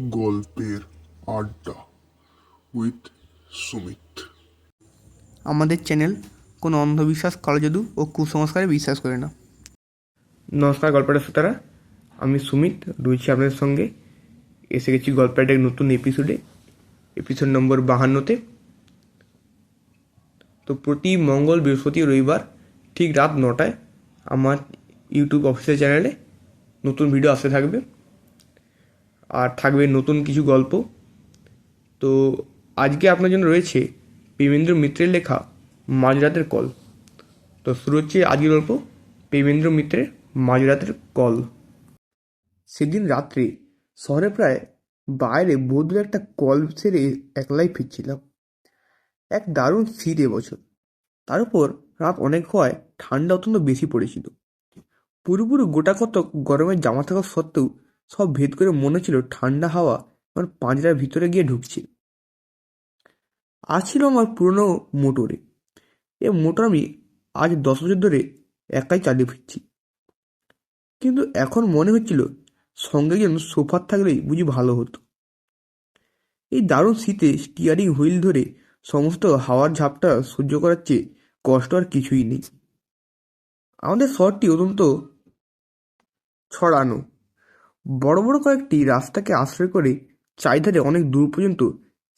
গল্পের আড্ডা উইথ সুমিত। আমাদের চ্যানেল কোনো অন্ধবিশ্বাস কালজাদু ও কুসংস্কারে বিশ্বাস করে না। নমস্কার গল্পের শ্রোতারা আমি সুমিত রয়েছি আপনাদের সঙ্গে। এসে গেছি গল্পের এক নতুন এপিসোডে এপিসোড নম্বর বাহান্নতে। তো প্রতি মঙ্গল বৃহস্পতি রবিবার ঠিক রাত নটায় আমার ইউটিউব অফিসিয়াল চ্যানেলে নতুন ভিডিও আসতে থাকবে। আর থাকবে নতুন কিছু গল্প। তো আজকে আপনার জন্য রয়েছে প্রেমেন্দ্র মিত্রের লেখা মাঝরাতের কল। তো শুরু হচ্ছে আজকের গল্প পেমেন্দ্র মিত্রের মাঝরাতের কল। সেদিন রাত্রে শহরে প্রায় বাইরে বদলে একটা কল সেরে একলাই ফিরছিলাম। এক দারুণ শীত এবছর। তার উপর রাত অনেক হওয়ায় ঠান্ডা অত্যন্ত বেশি পড়েছিল। পুরোপুরি গোটা কত গরমের জামা থাকা সত্ত্বেও সব ভেদ করে মনে ছিল ঠান্ডা হাওয়া আমার পাঁজরার ভিতরে গিয়ে ঢুকছে। আজ ছিল আমার পুরনো মোটরে। এ মোটর আমি আজ দশ বছর ধরে একাই চালিয়ে ফিরছি। কিন্তু এখন মনে হচ্ছিল সঙ্গে যেন সোফার থাকলেই বুঝি ভালো হতো। এই দারুণ শীতে স্টিয়ারিং হুইল ধরে সমস্ত হাওয়ার ঝাপটা সহ্য করার চেয়ে কষ্ট আর কিছুই নেই। আমাদের শহরটি অত্যন্ত ছড়ানো। বড় বড় কয়েকটি রাস্তাকে আশ্রয় করে চারিধারে অনেক দূর পর্যন্ত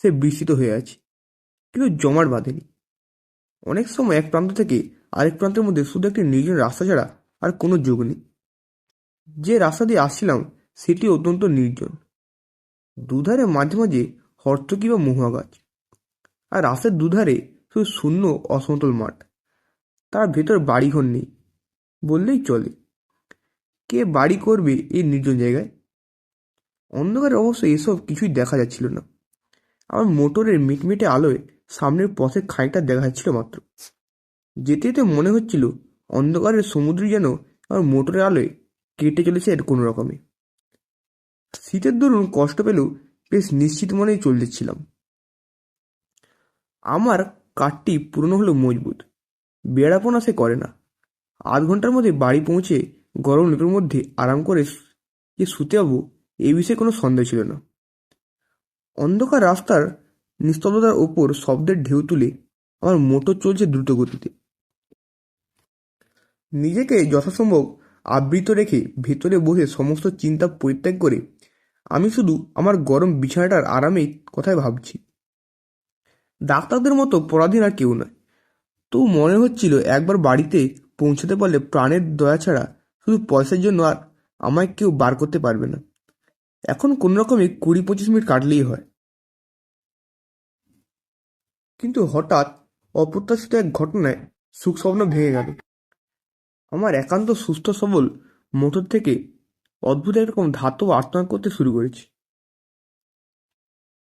সে বিস্তৃত হয়ে আছে, কিন্তু জমাট বাঁধেনি। অনেক সময় এক প্রান্ত থেকে আরেক প্রান্তের মধ্যে শুধু একটি নির্জন রাস্তা ছাড়া আর কোনো যোগ নেই। যে রাস্তা দিয়ে আসছিলাম, সেটি অত্যন্ত নির্জন। দুধারে মাঝে মাঝে হর্তকি বা মহুয়া গাছ। আর রাস্তার দুধারে শুধু শূন্য অসমতল মাঠ। তার ভেতর বাড়িঘর নেই, বললেই চলে। কে বাড়ি করবে এই নির্জন জায়গায়? অন্ধকারে অবশ্য এসব কিছুই দেখা যাচ্ছিল না। আমার মোটরের মিটমিটে আলোয় সামনের পথে খানিকটা দেখা যাচ্ছিল মাত্র। যেতে যেতে মনে হচ্ছিল অন্ধকারের সমুদ্র যেন আমার মোটরের আলোয় কেটে চলেছে এর কোনো রকমে। শীতের দরুন কষ্ট পেলেও বেশ নিশ্চিত মনেই চলতেছিলাম আমার কাঠটি পুরনো হলেও মজবুত। বেড়াপোনা সে করে না। আধ ঘণ্টার মধ্যে বাড়ি পৌঁছে গরম লেপের মধ্যে আরাম করে যে শুতে যাব এই বিষয়ে কোনো সন্দেহ ছিল না। অন্ধকার রাস্তার নিস্তব্ধতার ওপর শব্দের ঢেউ তুলে আমার মোটর চলছে দ্রুত গতিতে। নিজেকে যথাসম্ভব আবৃত রেখে ভেতরে বসে সমস্ত চিন্তা পরিত্যাগ করে আমি শুধু আমার গরম বিছানাটার আরামেই কথাই ভাবছি। ডাক্তারদের মতো পরাধীন আর কেউ নয়। তো মনে হচ্ছিল একবার বাড়িতে পৌঁছতে পারলে প্রাণের দয়া ছাড়া শুধু পয়সার জন্য আর আমায় কেউ বার করতে পারবে না। এখন কোনো রকমে কুড়ি পঁচিশ মিনিট কাটলেই হয়। কিন্তু হঠাৎ অপ্রত্যাশিত এক ঘটনায় সুখ স্বপ্ন ভেঙে গেল। আমার একান্ত সুস্থ সবল মোটর থেকে অদ্ভুত একরকম ধাতব আর্তনাদ করতে শুরু করেছি।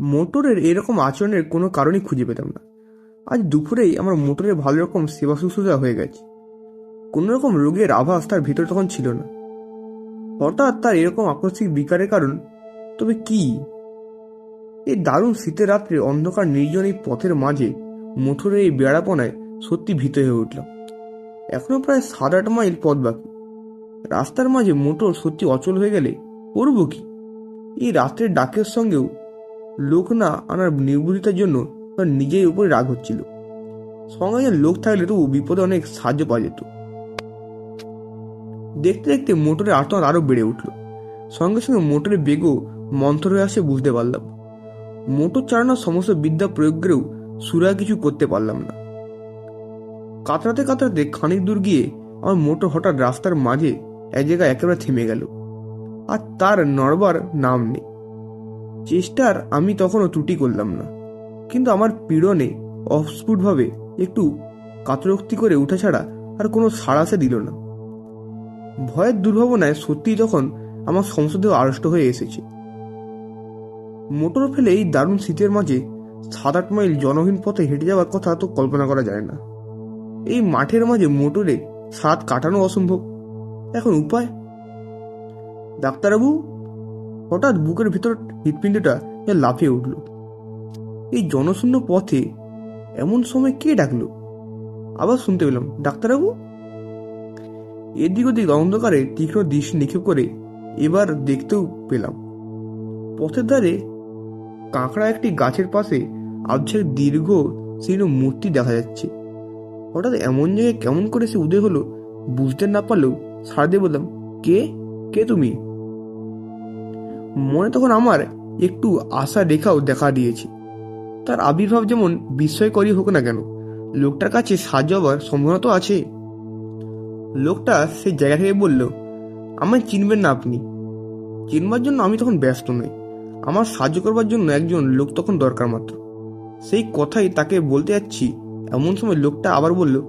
মোটরের এরকম আচরণের কোনো কারণই খুঁজে পেতাম না। আজ দুপুরেই আমার মোটরে ভালো রকম সেবা শুশ্রূষা হয়ে গেছে। কোনো রকম রোগের আভাস তার ভিতর তখন ছিল না। হঠাৎ তার এরকম আকস্মিক বিকারের কারণ, তবে কি? এই দারুণ শীতের রাত্রে অন্ধকার নির্জন এই পথের মাঝে মোটরের এই বেড়াপনায় সত্যি ভীত হয়ে উঠলাম। এখনও প্রায় সাত আট মাইল পথ বাকি। রাস্তার মাঝে মোটর সত্যি অচল হয়ে গেলে করব কি? এই রাত্রের ডাকের সঙ্গেও লোক না আনার নির্বুদ্ধিতার জন্য তার নিজের উপরে রাগ হচ্ছিল। সঙ্গে লোক থাকলে তবু বিপদে অনেক সাহায্য পাওয়া যেত। দেখতে দেখতে মোটরের আর্তনাদ আরও বেড়ে উঠল। সঙ্গে সঙ্গে মোটরের বেগও মন্থর হয়ে আসে বুঝতে পারলাম। মোটর চালানোর সমস্ত বিদ্যা প্রয়োগ করেও সুরা কিছু করতে পারলাম না। কাতরাতে কাতরাতে খানিক দূর গিয়ে আমার মোটর হঠাৎ রাস্তার মাঝে এক জায়গায় একেবারে থেমে গেল। আর তার নড়বার নাম নেই। চেষ্টার আমি তখনও ত্রুটি করলাম না। কিন্তু আমার পীড়নে অস্ফুটভাবে একটু কাতরোক্তি করে উঠা ছাড়া আর কোনো সাড়া সে দিল না। ভয়ের দুর্ভাবনায় সত্যিই তখন আমার সংসদেও আড়ষ্ট হয়ে এসেছে। মোটর ফেলে এই দারুণ শীতের মাঝে সাত আট মাইল জনহীন পথে হেঁটে যাওয়ার কথা তো কল্পনা করা যায় না। এই মাঠের মাঝে মোটরে সাত কাটানো অসম্ভব। এখন উপায়? ডাক্তারবাবু, হঠাৎ বুকের ভিতর হৃৎপিণ্ডটা লাফিয়ে উঠল। এই জনশূন্য পথে এমন সময় কে ডাকলো? আবার শুনতে পেলাম, ডাক্তারবাবু? এদিক ওদিক অন্ধকারে তীক্ষ্ণ দৃষ্টি নিক্ষেপ করে এবার দেখতেও পেলাম। পথের ধারে কাঁকড়া একটি গাছের পাশে আবছের দীর্ঘ শীর্ণ মূর্তি দেখা যাচ্ছে। হঠাৎ এমন জায়গায় কেমন করে সে উদয় হলো বুঝতে না পারলেও সারা দিয়ে বললাম, কে? কে তুমি? মনে তখন আমার একটু আশা রেখাও দেখা দিয়েছে। তার আবির্ভাব যেমন বিস্ময়করই হোক না কেন, লোকটার কাছে সাহায্য হবার সম্ভাবনা তো আছে। লোকটা সেই জায়গা থেকে বলল, আমায় চিনবেন না আপনি। চিনবার জন্য আমি তখন ব্যস্ত নই। আমার সাহায্য করবার জন্য একজন লোক তখন দরকার মাত্র। সেই কথাই তাকে বলতে যাচ্ছি। এমন সময় লোকটা আবার বলল,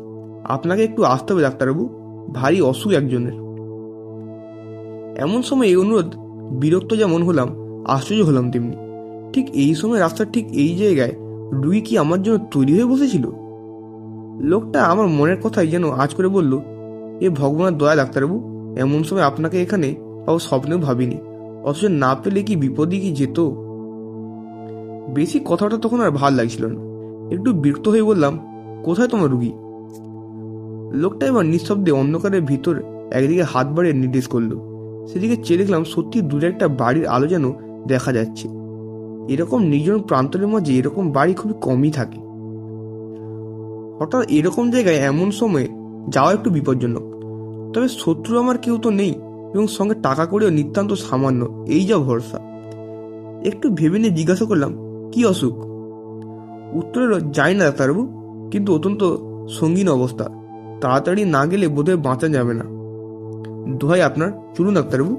আপনাকে একটু আসতে হবে, ডাক্তারবাবু। ভারী অসুখ একজনের। এমন সময় এই অনুরোধ, বিরক্ত যেমন হলাম, আশ্চর্য হলাম তেমনি। ঠিক এই সময় রাস্তার ঠিক এই জায়গায় রুই কি আমার জন্য তৈরি হয়ে বসেছিল? লোকটা আমার মনের কথাই যেন আজ করে বলল এ ভগবানের দয়া ডাক্তারবাবু, এমন সময় আপনাকে এখানে পাবো স্বপ্নেও ভাবিনি। অথচ না পেলে কি বিপদে কি যেত? বেশি কথাটা তখন আর ভালো লাগছিল না। একটু বিরক্ত হয়ে বললাম, কোথায় তোমার রুগী? লোকটা এবার নিঃশব্দে অন্ধকারের ভিতর একদিকে হাত বাড়িয়ে নির্দেশ করল। সেদিকে চেয়ে দেখলাম সত্যি দূরে একটা বাড়ির আলো যেন দেখা যাচ্ছে। এরকম নির্জন প্রান্তরের মাঝে এরকম বাড়ি খুবই কমই থাকে। হঠাৎ এরকম জায়গায় এমন সময়ে যাওয়া একটু বিপজ্জনক। তবে শত্রু আমার কেউ তো নেই এবং সঙ্গে টাকা করেও নিতান্ত সামান্য, এই যা ভরসা। একটু ভেবে নিয়ে জিজ্ঞাসা করলাম, কি অসুখ? উত্তরে যাই না ডাক্তারবাবু, কিন্তু অত্যন্ত সঙ্গীন অবস্থা। তাড়াতাড়ি না গেলে বোধহয় বাঁচা যাবে না। দোহাই আপনার, চলুন ডাক্তারবাবু।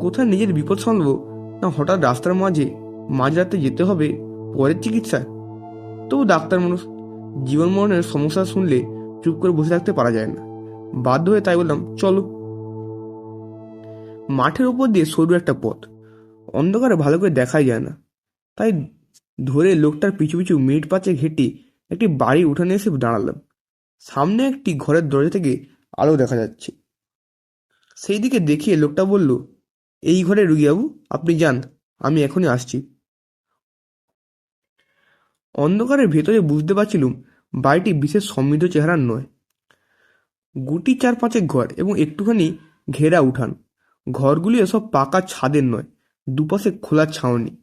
কোথায় নিজের বিপদ সামলবো? না হঠাৎ রাস্তার মাঝে মাঝরাতে যেতে হবে, পরের চিকিৎসা তবু ডাক্তার মানুষ জীবন মরণের সমস্যা শুনলে চুপ করে বসে থাকতে পারা যায় না। বাধ্য হয়ে তাই বললাম, চলো। মাঠের উপর দিয়ে সরু একটা পথ। অন্ধকারে ভালো করে দেখাই যায় না। তাই ধরে লোকটার পিছু পিছু মিনিট পাঁচে ঘেটে একটি বাড়ির উঠানে এসে দাঁড়ালাম। সামনে একটি ঘরের দরজা থেকে আলো দেখা যাচ্ছে। সেই দিকে দেখিয়ে লোকটা বলল, এই ঘরে রুগীবাবু, আপনি যান, আমি এখনই আসছি। অন্ধকারের ভেতরে বুঝতে পারছিলুম বাড়িটি বিশেষ সমৃদ্ধ চেহারার নয়। গুটি চার পাঁচেক ঘর এবং একটুখানি ঘেরা উঠান। ঘরগুলি এসব পাকা ছাদের নয়, দুপাশে খোলা ছাউনি।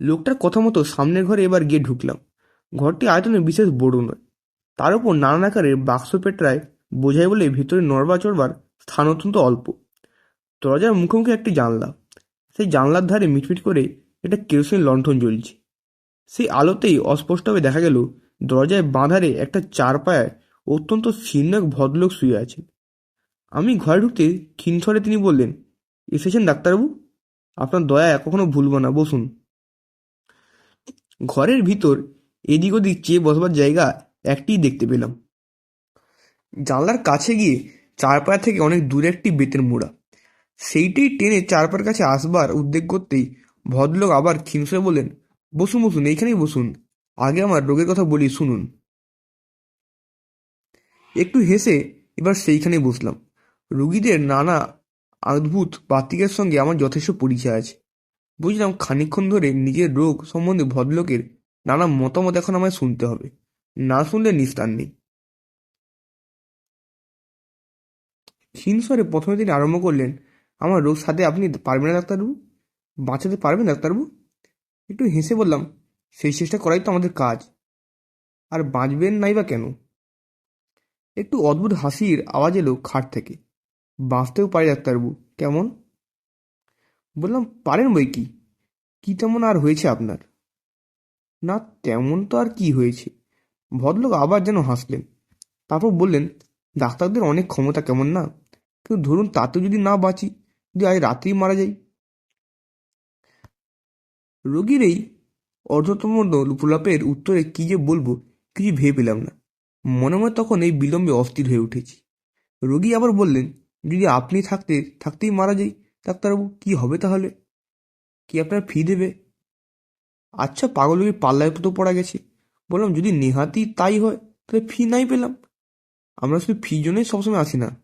লোকটার কথা মতো সামনের ঘরে এবার গিয়ে ঢুকলাম। ঘরটি আয়তনে বিশেষ বড় নয়। তার উপর নানান আকারের বাক্স পেটরায় বোঝাই বলে ভিতরে নড়বা চড়বার স্থান অত্যন্ত অল্প। দরজার মুখোমুখি একটি জানলা। সেই জানলার ধারে মিটমিট করে একটা কেরোসিন লণ্ঠন জ্বলছে। সেই আলোতেই অস্পষ্টভাবে দেখা গেল দরজায় বাঁধারে একটা চার পায়ায় অত্যন্ত শীর্ণ এক ভদ্রলোক শুয়ে আছেন আমি ঘরে ঢুকতে ক্ষীণস্বরে তিনি বললেন, এসেছেন ডাক্তারবাবু? আপনার দয়া কখনো ভুলব না, বসুন। ঘরের ভিতর এদিক ওদিক চেয়ে বসবার জায়গা একটিই দেখতে পেলাম। জানলার কাছে গিয়ে চারপায়া থেকে অনেক দূরে একটি বেতের মোড়া। সেইটাই টেনে চারপার কাছে আসবার উদ্বেগ করতেই ভদ্রলোক আবার ক্ষীণস্বরে বললেন, বসুন বসুন, এইখানেই বসুন। আগে আমার রোগের কথা বলি, শুনুন। একটু হেসে এবার সেইখানে বসলাম। রুগীদের নানা অদ্ভুত বাতিকের সঙ্গে আমার যথেষ্ট পরিচয় আছে। বুঝলাম খানিকক্ষণ ধরে নিজের রোগ সম্বন্ধে ভদ্রলোকের নানা মতামত এখন আমায় শুনতে হবে। না শুনলে নিস্তার নেই। ক্ষীণস্বরে প্রথমে তিনি আরম্ভ করলেন, আমার রোগ সাথে আপনি পারবেন না, ডাক্তারবাবু? বাঁচাতে পারবেন, ডাক্তারবাবু? একটু হেসে বললাম সেই চেষ্টা করাই তো আমাদের কাজ। আর বাঁচবেন নাই বা কেন? একটু অদ্ভুত হাসির আওয়াজ এলো খাট থেকে। বাঁচতেও পারি ডাক্তারবাবু, কেমন? বললাম, পারেন বই কি? কি তেমন আর হয়েছে আপনার? না, তেমন তো আর কি হয়েছে। ভদ্রলোক আবার যেন হাসলেন। তারপর বললেন, ডাক্তারদের অনেক ক্ষমতা কেমন না? কিন্তু ধরুন তাতে যদি না বাঁচি, যদি আজ রাতেই মারা যাই? রোগীর এই অর্ধতম প্রলাপের উত্তরে কি যে বলব কিছু ভেবে পেলাম না। মনে মনে তখন এই বিলম্বে অস্থির হয়ে উঠেছি। রোগী আবার বললেন, যদি আপনি থাকতে, থাকতেই মারা যাই, ডাক্তারবাবু, কি হবে তাহলে? কি আপনার ফি দেবে? আচ্ছা পাগল রোগীর পাল্লায় তো পড়া গেছে। বললাম, যদি নেহাতি তাই হয়, তাহলে ফি নাই পেলাম। আমরা শুধু ফি জন্যই সবসময় আসি না।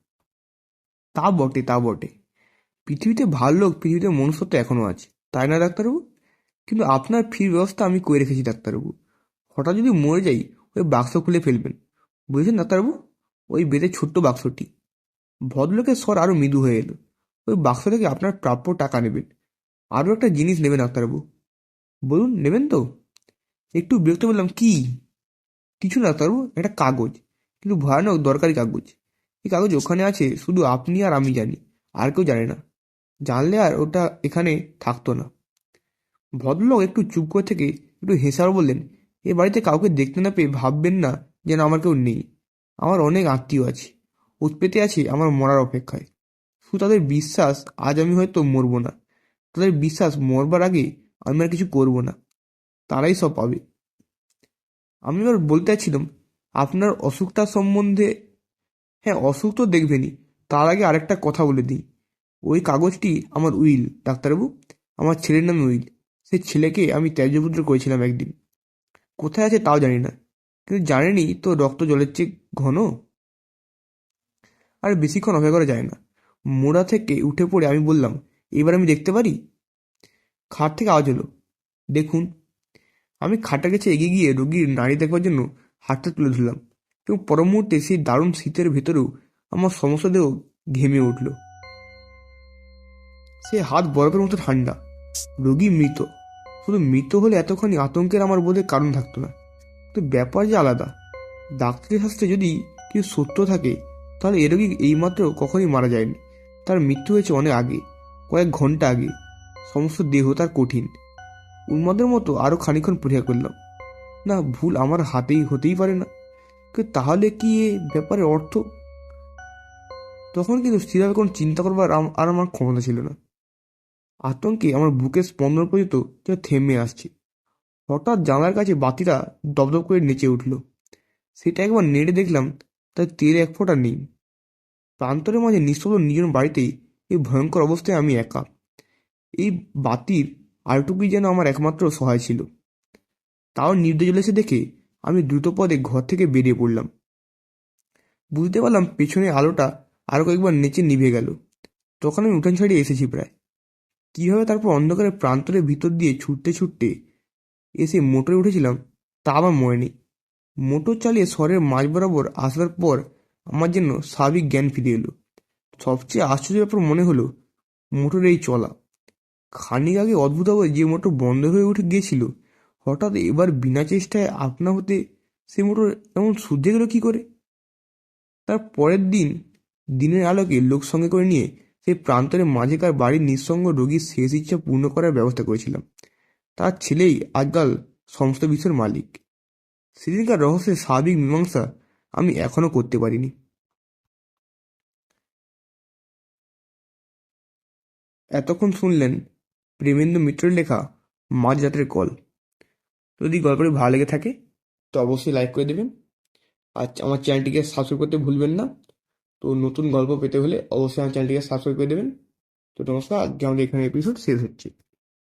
তা বটে তা বটে। পৃথিবীতে ভালো লোক, পৃথিবীতে মনুষ্যত্ব এখনও আছে। তাই না, ডাক্তারবাবু? কিন্তু আপনার ফির ব্যবস্থা আমি করে রেখেছি ডাক্তারবাবু। হঠাৎ যদি মরে যাই, ওই বাক্স খুলে ফেলবেন। বুঝেছেন ডাক্তারবাবু? ওই বেদের ছোট্ট বাক্সটি। ভদ্রলোকের স্বর আরও মৃদু হয়ে এলো। ওই বাক্স থেকে আপনার প্রাপ্য টাকা নেবেন। আরও একটা জিনিস নেবেন ডাক্তারবাবু। বলুন, নেবেন তো? একটু বিরক্ত বললাম কি? কিছু না ডাক্তারবাবু, একটা কাগজ। কিন্তু ভয়ানক দরকারি কাগজ। এই কাগজ ওখানে আছে, শুধু আপনি আর আমি জানি। আর কেউ জানে না। জানলে আর ওটা এখানে থাকতো না। ভদ্রলোক একটু চুপ করে থেকে একটু হেসার বললেন, এ বাড়িতে কাউকে দেখতে না পেয়ে ভাববেন না যেন আমার কেউ নেই। আমার অনেক আত্মীয় আছে। উৎপেতে আছে আমার মরার অপেক্ষায়। শুধু তাদের বিশ্বাস আজ আমি হয়তো মরবো না। তাদের বিশ্বাস মরবার আগে আমি আর কিছু করব না। তারাই সব পাবে। আমি এবার বলতে চাচ্ছিলাম, আপনার অসুখটা সম্বন্ধে হ্যাঁ অসুখ তো দেখবেনই। তার আগে আরেকটা কথা বলে দিই। ওই কাগজটি আমার উইল, ডাক্তারবাবু। আমার ছেলের নামে উইল। সেই ছেলেকে আমি ত্যায্যপুত্র করেছিলাম একদিন। কোথায় আছে তাও জানি না, কিন্তু জানেনি তো রক্ত জলের চেয়ে ঘন? আর বেশিক্ষণ অপেক্ষা করা যায় না। মোড়া থেকে উঠে পড়ে আমি বললাম, এবার আমি দেখতে পারি? খাট থেকে আওয়াজ হলো দেখুন। আমি খাটের কাছে এগিয়ে গিয়ে রোগীর নাড়ি দেখবার জন্য হাতটা তুলে ধরলাম এবং পর মুহূর্তে সেই দারুণ শীতের ভেতরেও আমার সমস্ত দেহ ঘেমে উঠল। সে হাত বরফের মতো ঠান্ডা, রোগী মৃত। শুধু মৃত হলে এতখানি আতঙ্কের আমার বোধে কারণ থাকতো না। কিন্তু ব্যাপার যে আলাদা। ডাক্তারি শাস্ত্রে যদি কিছু সত্য থাকে, তাহলে এ রোগী এইমাত্র কখনই মারা যায়নি। তার মৃত্যু হয়েছে অনেক আগে, কয়েক ঘণ্টা আগে। সমস্ত দেহ তার কঠিন। উন্মাদের মতো আরও খানিক্ষণ পরীক্ষা করলাম। না, ভুল আমার হাতেই হতেই পারে না। তাহলে কি এ ব্যাপারে অর্থ? তখন কিন্তু স্থিরভাবে কোনো চিন্তা করবার আর আমার ক্ষমতা ছিল না। আতঙ্কে আমার বুকের স্পন্দন পর্যন্ত যেন থেমে আসছে। হঠাৎ জানলার কাছে বাতিটা দপদপ করে নেচে উঠল। সেটা একবার নেড়ে দেখলাম, তার তেল এক ফোঁটা নেই। প্রান্তরের মাঝে নিঃশব্দ নিজের বাড়িতেই এই ভয়ঙ্কর অবস্থায় আমি একা। এই বাতির আলটুকুই যেন আমার একমাত্র সহায় ছিল। তাও নির্দেশ এসে দেখে আমি দ্রুত পদে ঘর থেকে বেরিয়ে পড়লাম। বুঝতে পারলাম পেছনে আলোটা আরও কয়েকবার নেচে নিভে গেল। তখন আমি উঠান ছাড়িয়ে এসেছি প্রায়। কীভাবে তারপর অন্ধকারের প্রান্তরের ভিতর দিয়ে ছুটতে ছুটতে এসে মোটরে উঠেছিলাম, তা আমার মনে নেই। মোটর চালিয়ে শহরের মাঝ বরাবর আসবার পর আমার যেন স্বাভাবিক জ্ঞান ফিরে এলো। সবচেয়ে আশ্চর্য ব্যাপার মনে হলো মোটর এই চলা। খানিক আগে অদ্ভুতভাবে যে মোটর বন্ধ হয়ে উঠে গিয়েছিল, হঠাৎ এবার বিনা চেষ্টায় আপনা হতে সে মোটর এমন শুদ্ধে গেল কি করে? তার পরের দিন, দিনের আলোকে লোক সঙ্গে করে নিয়ে সেই প্রান্তরের মাঝেকার বাড়ির নিঃসঙ্গ রোগীর শেষ ইচ্ছা পূর্ণ করার ব্যবস্থা করেছিলাম। তার ছেলেই আজকাল সমস্ত বিশ্বের মালিক। সেদিনকার রহস্যের স্বাভাবিক মীমাংসা আমি এখনও করতে পারিনি। এতক্ষণ শুনলেন প্রেমেন্দ্র মিত্রের লেখা মাঝ রাতের কল। যদি গল্পটি ভালো লেগে থাকে, তো অবশ্যই লাইক করে দেবেন। আর আমার চ্যানেলটিকে সাবস্ক্রাইব করতে ভুলবেন না। তো নতুন গল্প পেতে হলে অবশ্যই আমার চ্যানেলটিকে সাবস্ক্রাইব করে দেবেন। তো নমস্কার, আজকে আমাদের এখানে এপিসোড শেষ হচ্ছে।